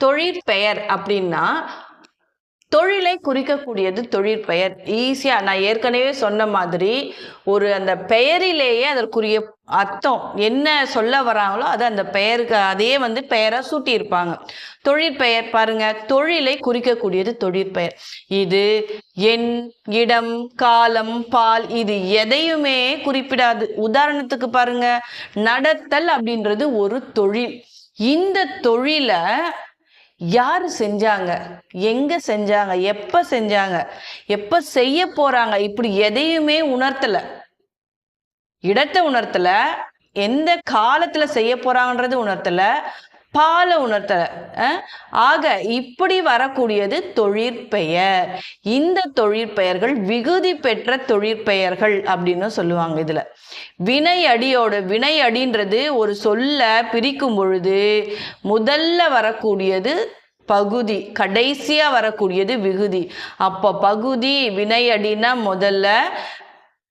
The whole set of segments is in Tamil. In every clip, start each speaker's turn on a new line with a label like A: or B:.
A: தொழிற்பெயர் அப்படின்னா தொழிலை குறிக்கக்கூடியது தொழிற்பெயர் ஈஸியாக நான் ஏற்கனவே சொன்ன மாதிரி ஒரு அந்த பெயரிலேயே அதற்குரிய அர்த்தம் என்ன சொல்ல வராங்களோ அது அந்த பெயருக்கு அதே வந்து பெயரை சூட்டியிருப்பாங்க. தொழிற்பெயர் பாருங்க தொழிலை குறிக்கக்கூடியது தொழிற்பெயர் இது எண் இடம் காலம் பால் இது எதையுமே குறிப்பிடாது. உதாரணத்துக்கு பாருங்க நடத்தல் அப்படின்றது ஒரு தொழில். இந்த தொழிலை யார் செஞ்சாங்க? எங்க செஞ்சாங்க? எப்ப செஞ்சாங்க? எப்ப செய்ய போறாங்க? இப்படி எதையுமே உணர்த்தல. இடத்தை உணர்த்தல. எந்த காலத்துல செய்ய போறாங்கன்றது உணர்த்தல. பால உணர்த்தல ஆக இப்படி வரக்கூடியது தொழிற்பெயர் இந்த தொழிற்பெயர்கள் விகுதி பெற்ற தொழிற்பெயர்கள் அப்படின்னு சொல்லுவாங்க இதுல. வினை அடியோட வினை அடின்றது ஒரு சொல்ல பிரிக்கும் பொழுது முதல்ல வரக்கூடியது பகுதி கடைசியாக வரக்கூடியது விகுதி. அப்போ பகுதி வினை அடின்னா முதல்ல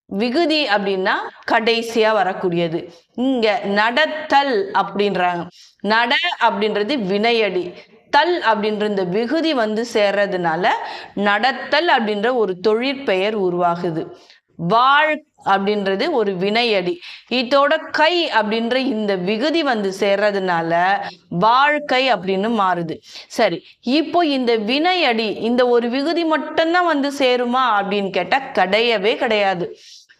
A: விகுதி அப்படின்னா கடைசியா வரக்கூடியது. இங்க நடத்தல் அப்படின்றாங்க. நட அப்படின்றது வினையடி. தல் அப்படின்ற இந்த விகுதி வந்து சேர்றதுனால நடத்தல் அப்படின்ற ஒரு தொழிற்பெயர் உருவாகுது. வாழ் அப்படின்றது ஒரு வினையடி. இதோட கை அப்படின்ற இந்த விகுதி வந்து சேர்றதுனால வாழ்க்கை அப்படின்னு மாறுது. சரி இப்போ இந்த வினையடி இந்த ஒரு விகுதி மட்டும்தான் வந்து சேருமா அப்படின்னு கேட்டா கிடையவே கிடையாது.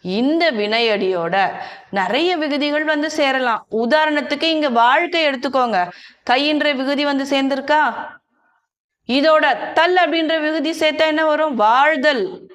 A: இந்த வினையடியோட நிறைய விகுதிகள் வந்து சேரலாம். உதாரணத்துக்கு இங்க வாழ்க்கை எடுத்துக்கோங்க. கையின்ற விகுதி வந்து சேர்ந்திருக்கா? இதோட தல் அப்படின்ற விகுதி சேர்த்தா என்ன வரும்? வாழ்தல்.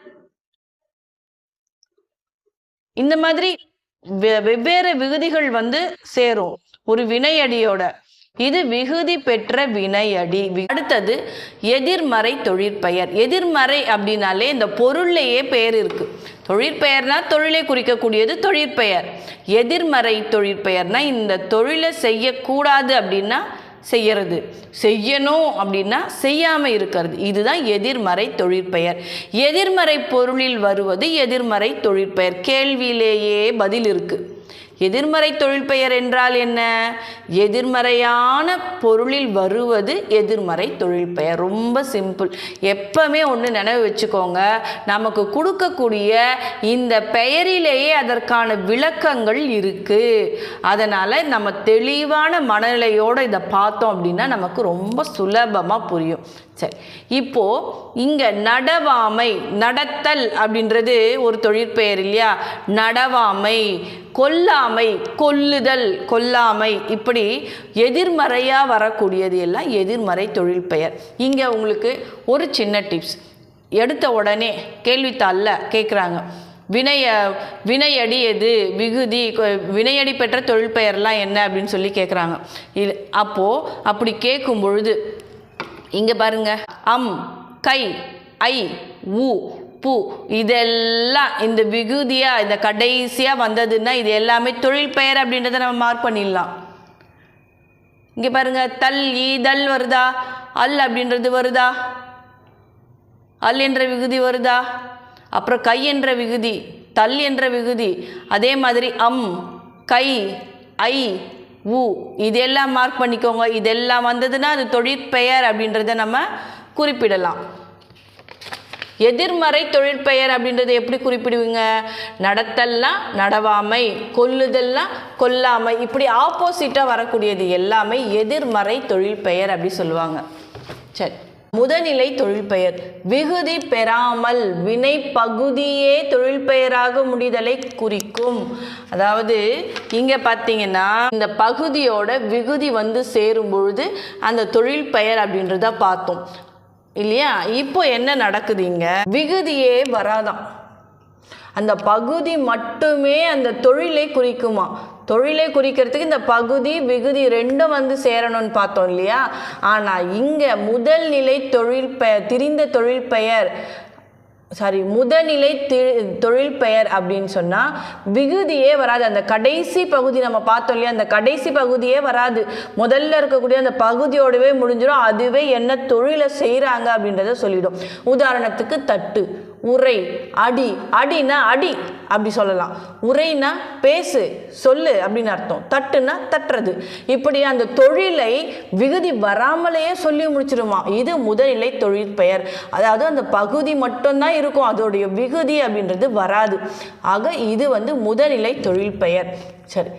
A: இந்த மாதிரி வெ- வெவ்வேறு விகுதிகள் வந்து சேரும். ஒரு வினையடியோட. இது விகுதி பெற்ற வினையடி. அடுத்தது எதிர்மறை தொழிற்பெயர். எதிர்மறை அப்படின்னாலே இந்த பொருள்லேயே பெயர் இருக்கு. தொழிற்பெயர்னா தொழிலை குறிக்கக்கூடியது தொழிற்பெயர். எதிர்மறை தொழிற்பெயர்னா இந்த தொழிலை செய்யக்கூடாது அப்படின்னா செய்யறது. செய்யணும் அப்படின்னா செய்யாமல் இருக்கிறது. இதுதான் எதிர்மறை தொழிற்பெயர். எதிர்மறை பொருளில் வருவது எதிர்மறை தொழிற்பெயர். கேள்வியிலேயே பதில் இருக்குது எதிர்மறை தொழிற்பெயர் என்றால் என்ன? எதிர்மறையான பொருளில் வருவது எதிர்மறை தொழிற்பெயர். ரொம்ப சிம்பிள். எப்பவுமே ஒன்று நினைவு வச்சுக்கோங்க. நமக்கு கொடுக்கக்கூடிய இந்த பெயரிலேயே அதற்கான விளக்கங்கள் இருக்குது அதனால் நம்ம தெளிவான மனநிலையோட இதை பார்த்தோம் அப்படின்னா நமக்கு ரொம்ப சுலபமாக புரியும். சரி. இப்போது இங்கே நடவாமை நடத்தல் அப்படின்றது ஒரு தொழிற்பெயர் இல்லையா? நடவாமை கொல்லாமை கொல்லுதல் கொல்லாமை இப்படி எதிர்மறையாக வரக்கூடியது எல்லாம் எதிர்மறை தொழிற்பெயர். இங்கே உங்களுக்கு ஒரு சின்ன டிப்ஸ் எடுத்த உடனே கேள்வித்தாளில் கேட்குறாங்க வினைய வினையடி எது விகுதி வினையடி பெற்ற தொழிற்பெயர்லாம் என்ன அப்படின்னு சொல்லி கேட்குறாங்க இது அப்போது அப்படி கேட்கும் பொழுது இங்கே பாருங்க. அம் கை ஐ உ பூ. இதெல்லாம் இந்த விகுதியாக இந்த கடைசியாக வந்ததுன்னா இது எல்லாமே தொழில் பெயர் அப்படின்றத நம்ம மார்க் பண்ணிடலாம். இங்கே பாருங்க தல் ஈதல் வருதா? அல் அப்படின்றது வருதா? அல் என்ற விகுதி வருதா? அப்புறம் கை என்ற விகுதி தல் என்ற விகுதி. அதே மாதிரி அம் கை ஐ உ இதெல்லாம் மார்க் பண்ணிக்கோங்க இதெல்லாம் வந்ததுன்னா அது தொழிற்பெயர் அப்படின்றத நம்ம குறிப்பிடலாம். எதிர்மறை தொழிற்பெயர் அப்படின்றத எப்படி குறிப்பிடுவீங்க? நடத்தல்லாம் நடவாமை கொல்லுதல்லாம் கொல்லாமை இப்படி ஆப்போசிட்டாக வரக்கூடியது எல்லாமே எதிர்மறை தொழிற்பெயர் அப்படி சொல்லுவாங்க. சரி. முதநிலை தொழில்பெயர் விகுதி பெறாமல் வினை பகுதியே தொழில்பெயராக முடிதலை குறிக்கும். அதாவது இங்கே பார்த்தீங்கன்னா இந்த பகுதியோட விகுதி வந்து சேரும் பொழுது அந்த தொழில்பெயர் அப்படின்றத பார்த்தோம். இல்லையா? இப்போ என்ன நடக்குது இங்கே? விகுதியே வராதாம். அந்த பகுதி மட்டுமே அந்த தொழிலை குறிக்குமா தொழிலை குறிக்கிறதுக்கு இந்த பகுதி விகுதி ரெண்டும் வந்து சேரணும்னு பார்த்தோம் இல்லையா? ஆனால் இங்கே முதல் நிலை தொழில் பெயர் திரிந்த தொழில் பெயர் சாரி முதநிலை தி தொழில் பெயர் அப்படின்னு சொன்னால் விகுதியே வராது. அந்த கடைசி பகுதி நம்ம பார்த்தோம் இல்லையா? அந்த கடைசி பகுதியே வராது. முதல்ல இருக்கக்கூடிய அந்த பகுதியோடவே முடிஞ்சிடும் அதுவே என்ன தொழிலை செய்கிறாங்க அப்படின்றத சொல்லிடும். உதாரணத்துக்கு தட்டு. உரை அடி அடினா அடி அப்படி சொல்லலாம். உரைனா பேசு சொல்லு அப்படின்னு அர்த்தம். தட்டுனா தட்டுறது. இப்படி அந்த தொழிலை விகுதி வராமலேயே சொல்லி முடிச்சிருமா இது முதல்நிலை தொழில் பெயர். அதாவது அந்த பகுதி மட்டும்தான் இருக்கும். அதோடைய விகுதி அப்படின்றது வராது. ஆக இது வந்து முதல்நிலை தொழில் பெயர். சரி.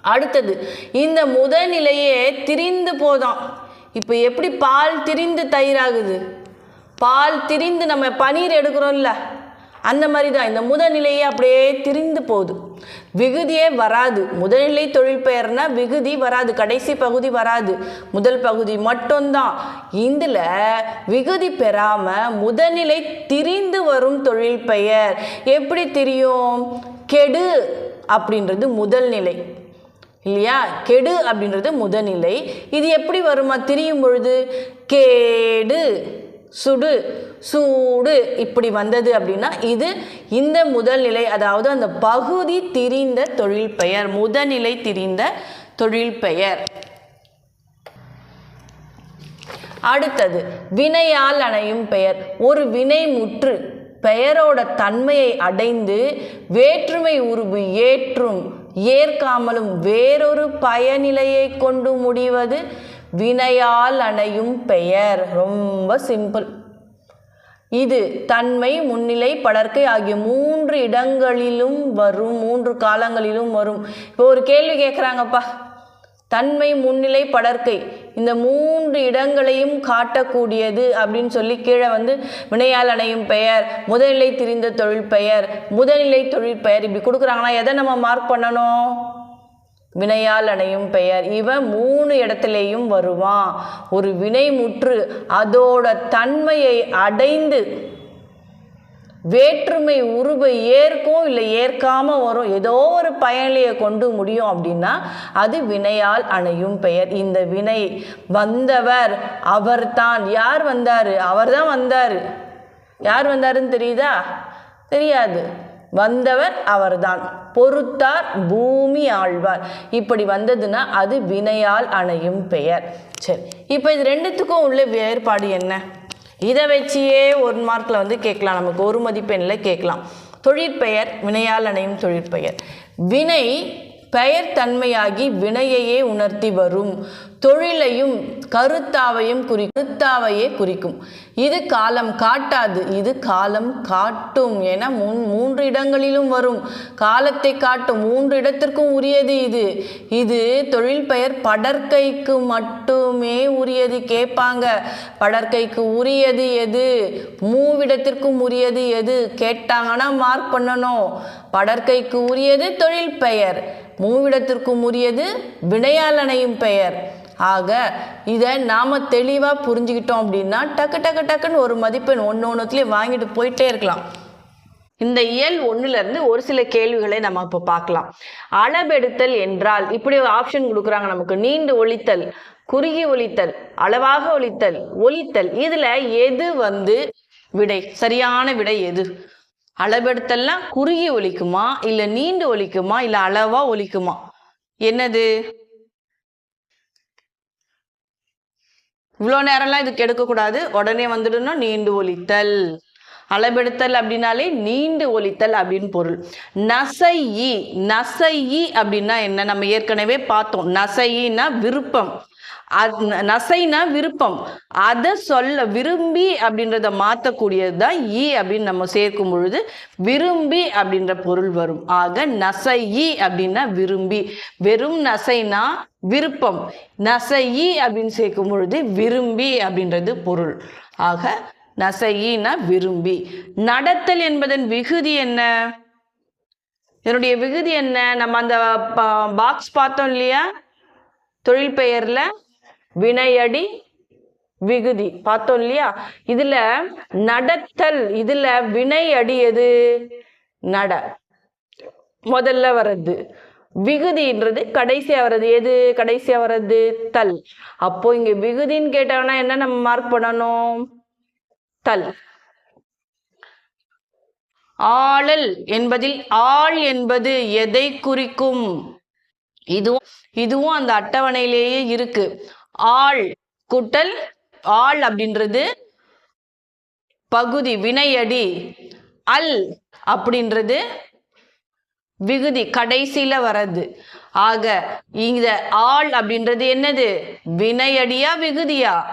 A: அடுத்தது இந்த முதல்நிலையே திரிந்து போதாம் இப்போ எப்படி பால் திரிந்து தயிராகுது? பால் திரிந்து நம்ம பனீர் எடுக்கிறோம்ல அந்த மாதிரி தான் இந்த முதநிலையே அப்படியே திரிந்து போகுது. விகுதியே வராது. முதல்நிலை தொழில் பெயர்னா விகுதி வராது கடைசி பகுதி வராது. முதல் பகுதி மட்டும்தான். இதில் விகுதி பெறாமல் முதல்நிலை திரிந்து வரும் தொழில் பெயர். எப்படி தெரியும்? கெடு அப்படின்றது முதல் நிலை இல்லையா? கெடு அப்படின்றது முதநிலை இது எப்படி வருமா? திரியும் பொழுது? கேடு. சுடு சூடு இப்படி வந்தது அப்படின்னா இது இந்த முதல்நிலை அதாவது அந்த பகுதி திரிந்த தொழில் பெயர் முதநிலை திரிந்த தொழில் பெயர். அடுத்தது வினையால் அணையும் பெயர். ஒரு வினை முற்று பெயரோட தன்மையை அடைந்து வேற்றுமை உருவு ஏற்றும் ஏற்காமலும் வேறொரு பயனிலையை கொண்டு முடிவது வினையால் அணையும் பெயர். ரொம்ப சிம்பிள் இது தன்மை முன்னிலை படர்க்கை ஆகிய மூன்று இடங்களிலும் வரும் மூன்று காலங்களிலும் வரும். இப்போ ஒரு கேள்வி கேட்குறாங்கப்பா தன்மை முன்னிலை படர்க்கை இந்த மூன்று இடங்களையும் காட்டக்கூடியது அப்படின்னு சொல்லி கீழே வந்து வினையால் அணையும் பெயர் முதல்நிலை திரிந்த தொழில் பெயர் முதல்நிலை தொழில் பெயர் இப்படி கொடுக்குறாங்கன்னா எதை நம்ம மார்க் பண்ணணும்? வினையால் அணையும் பெயர். இவன் மூணு இடத்துலையும் வருவான் ஒரு வினை முற்று அதோட தன்மையை அடைந்து வேற்றுமை உருவை ஏற்கும் இல்லை ஏற்காம வரும். ஏதோ ஒரு பயனிலையை கொண்டு முடியும் அப்படின்னா அது வினையால் அணையும் பெயர். இந்த வினை வந்தவர் அவர்தான். யார் வந்தார்? அவர் தான் வந்தார். யார் வந்தாருன்னு தெரியுதா? தெரியாது. வந்தவர் அவர்தான். பொறுத்தார் பூமி ஆழ்வார். இப்படி வந்ததுன்னா அது வினையால் அணையும் பெயர். சரி இப்போ இது ரெண்டுத்துக்கும் உள்ள வேறுபாடு என்ன? இதை வச்சியே ஒரு மார்க்கில் வந்து கேட்கலாம். நமக்கு ஒரு மதிப்பெண்ணில் கேட்கலாம். தொழிற்பெயர் வினையால் அணையும் தொழிற்பெயர். வினை பெயர் தன்மையாகி வினையையே உணர்த்தி வரும். தொழிலையும் கருத்தாவையும் குறி கருத்தாவையே குறிக்கும். இது காலம் காட்டாது இது காலம் காட்டும் என முன் மூன்று இடங்களிலும் வரும். காலத்தை காட்டும் மூன்று இடத்திற்கும் உரியது இது. இது தொழில் பெயர் படற்கைக்கு மட்டுமே உரியது கேட்பாங்க. படற்கைக்கு உரியது எது? மூவிடத்திற்கும் உரியது எது? கேட்டாங்கன்னா மார்க் பண்ணணும். படற்கைக்கு உரியது தொழில் பெயர். மூவிடத்திற்கும் உரியது வினையாளனையும் பெயர். ஆக இதை நாம் தெளிவாக புரிஞ்சுக்கிட்டோம் அப்படின்னா டக்கு டக்கு டக்குன்னு ஒரு மதிப்பெண் ஒன்று ஒன்றுத்துலேயும் வாங்கிட்டு போயிட்டே இருக்கலாம். இந்த இயல் ஒன்றுலேருந்து ஒரு சில கேள்விகளை நம்ம இப்போ பார்க்கலாம். அளவெடுத்தல் என்றால் இப்படி ஒரு ஆப்ஷன் கொடுக்குறாங்க நமக்கு. நீண்டு ஒழித்தல் குறுகி ஒழித்தல் அளவாக ஒழித்தல் ஒழித்தல். இதில் எது வந்து விடை? சரியான விடை எது? அளவெடுத்தெல்லாம் குறுகி ஒலிக்குமா? இல்லை நீண்டு ஒலிக்குமா? இல்லை அளவா ஒலிக்குமா? என்னது? இவ்வளோ நேரம்லாம் இதுக்கு எடுக்கக்கூடாது. உடனே வந்துடணும். நீண்டு ஒலித்தல். அளபெடுத்தல் அப்படின்னாலே நீண்டு ஒலித்தல் அப்படின்னு பொருள். நசையி. நசையி அப்படின்னா என்ன? நம்ம ஏற்கனவே பார்த்தோம். நசையின்னா விருப்பம். நசைனா விருப்பம். அதை சொல்ல விரும்பி அப்படின்றத மாற்றக்கூடியது தான் ஈ அப்படின்னு நம்ம சேர்க்கும் பொழுது விரும்பி அப்படின்ற பொருள் வரும். ஆக நசையி அப்படின்னா விரும்பி. வெறும் நசைனா விருப்பம். நசையி அப்படின்னு சேர்க்கும் பொழுது விரும்பி அப்படின்றது பொருள். ஆக நசையினா விரும்பி. நடத்தல் என்பதன் விகுதி என்ன? இதனுடைய விகுதி என்ன? நம்ம அந்த பாக்ஸ் பார்த்தோம் இல்லையா? தொழில் பெயரில்? வினையடி விகுதி. பார்த்தோம் இல்லையா? இதுல நடத்தல் இதுல வினையடி எது? நட. முதல்ல வர்றது விகுதின்றது கடைசியா வர்றது. எது கடைசியா வர்றது? தல். அப்போ இங்க விகுதின்னு கேட்டாங்கன்னா என்ன நம்ம மார்க் பண்ணணும்? தல். ஆளல் என்பதில் ஆள் என்பது எதை குறிக்கும்? இதுவும் இதுவும் அந்த அட்டவணையிலேயே இருக்கு. ஆள் கூட்டல் ஆள் அப்படின்றது பகுதி வினையடி அல் அப்படின்றது விகுதி கடைசியில வர்றது. ஆக இந்த ஆள் அப்படின்றது என்னது? வினையடியா விகுதியா?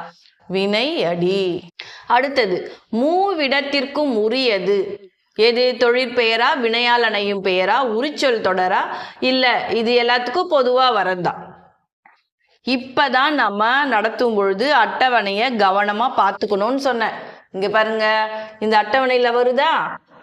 A: வினையடி. அடுத்தது மூவிடத்திற்கும் உரியது. எது? தொழிற்பெயரா வினையாளனையும் பெயரா? உரிச்சொல் தொடரா? இல்ல இது எல்லாத்துக்கும் பொதுவா வரந்தான் இப்பதான் நம்ம நடத்தும் பொழுது அட்டவணைய கவனமா பார்த்துக்கணும்னு சொன்னேன். இங்க பாருங்க இந்த அட்டவணையில வருதா?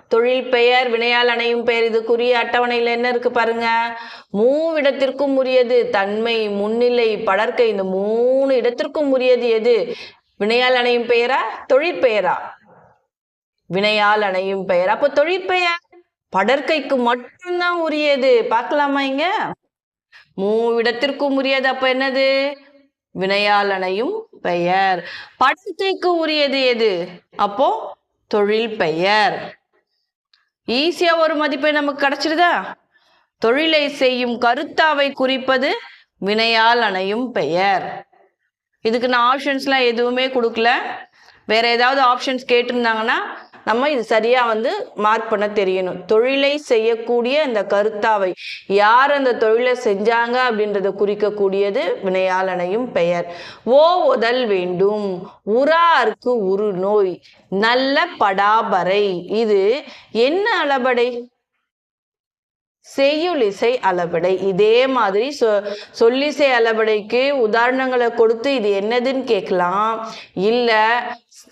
A: தொழில் பெயர் வினையால் அணையும் பெயர் இதுக்குரிய அட்டவணையில என்ன இருக்கு பாருங்க? மூவிடத்திற்கும் உரியது தன்மை முன்னிலை படர்க்கை இந்த மூணு இடத்திற்கும் உரியது எது? வினையால் அணையும் பெயரா? தொழிற்பெயரா வினையால் அணையும் பெயர்? அப்போ தொழிற்பெயர் படற்கைக்கு மட்டும்தான் உரியது. பார்க்கலாமா இங்க? மூவிடத்திற்கும் உரியது அப்ப என்னது? வினையாளனையும் பெயர். படத்துக்கு உரியது எது? அப்போ தொழில் பெயர். ஈஸியா ஒரு மதிப்பை நமக்கு கிடைச்சிருதா? தொழிலை செய்யும் கருத்தாவை குறிப்பது வினையால் அணையும் பெயர். இதுக்கு நான் ஆப்ஷன்ஸ்லாம் எதுவுமே கொடுக்கல. வேற ஏதாவது ஆப்ஷன்ஸ் கேட்டிருந்தாங்கன்னா நம்ம இது சரியா வந்து மார்க் பண்ண தெரியணும். தொழிலை செய்யக்கூடிய இந்த கருத்தாவை. யார் அந்த தொழிலை செஞ்சாங்க அப்படின்றத குறிக்கக்கூடியது வினையாளனையும் பெயர். ஓ உதல் வேண்டும். உரார்க்கு உரு நோய். நல்ல படாபறை. இது என்ன அளபடை? செய்யுளிசை அளபடை. இதே மாதிரி சொ சொல்லிசை அளபடைக்கு உதாரணங்களை கொடுத்து இது என்னதுன்னு கேட்கலாம். இல்லை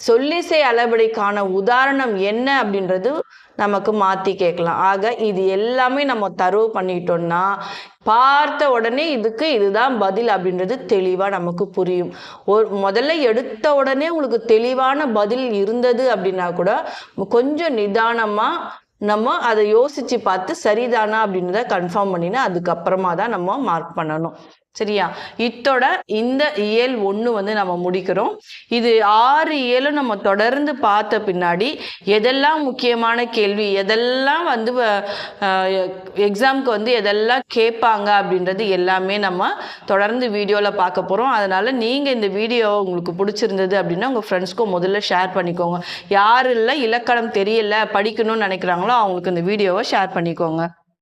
A: சொல்லிசை அளபடைக்கான உதாரணம் என்ன அப்படின்றது நமக்கு மாற்றி கேட்கலாம். ஆக இது எல்லாமே நம்ம தரவு பண்ணிட்டோம்னா பார்த்த உடனே இதுக்கு இதுதான் பதில் அப்படின்றது தெளிவாக நமக்கு புரியும். ஒரு முதல்ல எடுத்த உடனே உங்களுக்கு தெளிவான பதில் இருந்தது அப்படின்னா கூட கொஞ்சம் நிதானமாக நம்ம அதை யோசித்து பார்த்து சரிதானா அப்படின்றத கன்ஃபார்ம் பண்ணினா அதுக்கப்புறமா தான் நம்ம மார்க் பண்ணணும். சரியா? இத்தோட இந்த இயல் ஒன்று வந்து நம்ம முடிக்கிறோம். இது ஆறு இயலும் நம்ம தொடர்ந்து பார்த்த பின்னாடி எதெல்லாம் முக்கியமான கேள்வி எதெல்லாம் வந்து எக்ஸாம்க்கு வந்து எதெல்லாம் கேட்பாங்க அப்படின்றது எல்லாமே நம்ம தொடர்ந்து வீடியோவில் பார்க்க போகிறோம் அதனால் நீங்கள் இந்த வீடியோ உங்களுக்கு பிடிச்சிருந்தது அப்படின்னா உங்கள் ஃப்ரெண்ட்ஸ்க்கும் முதல்ல ஷேர் பண்ணிக்கோங்க. யாரெல்லாம் இலக்கணம் தெரியல படிக்கணும்னு நினைக்கிறாங்களோ அவங்களுக்கு இந்த வீடியோவை ஷேர் பண்ணிக்கோங்க.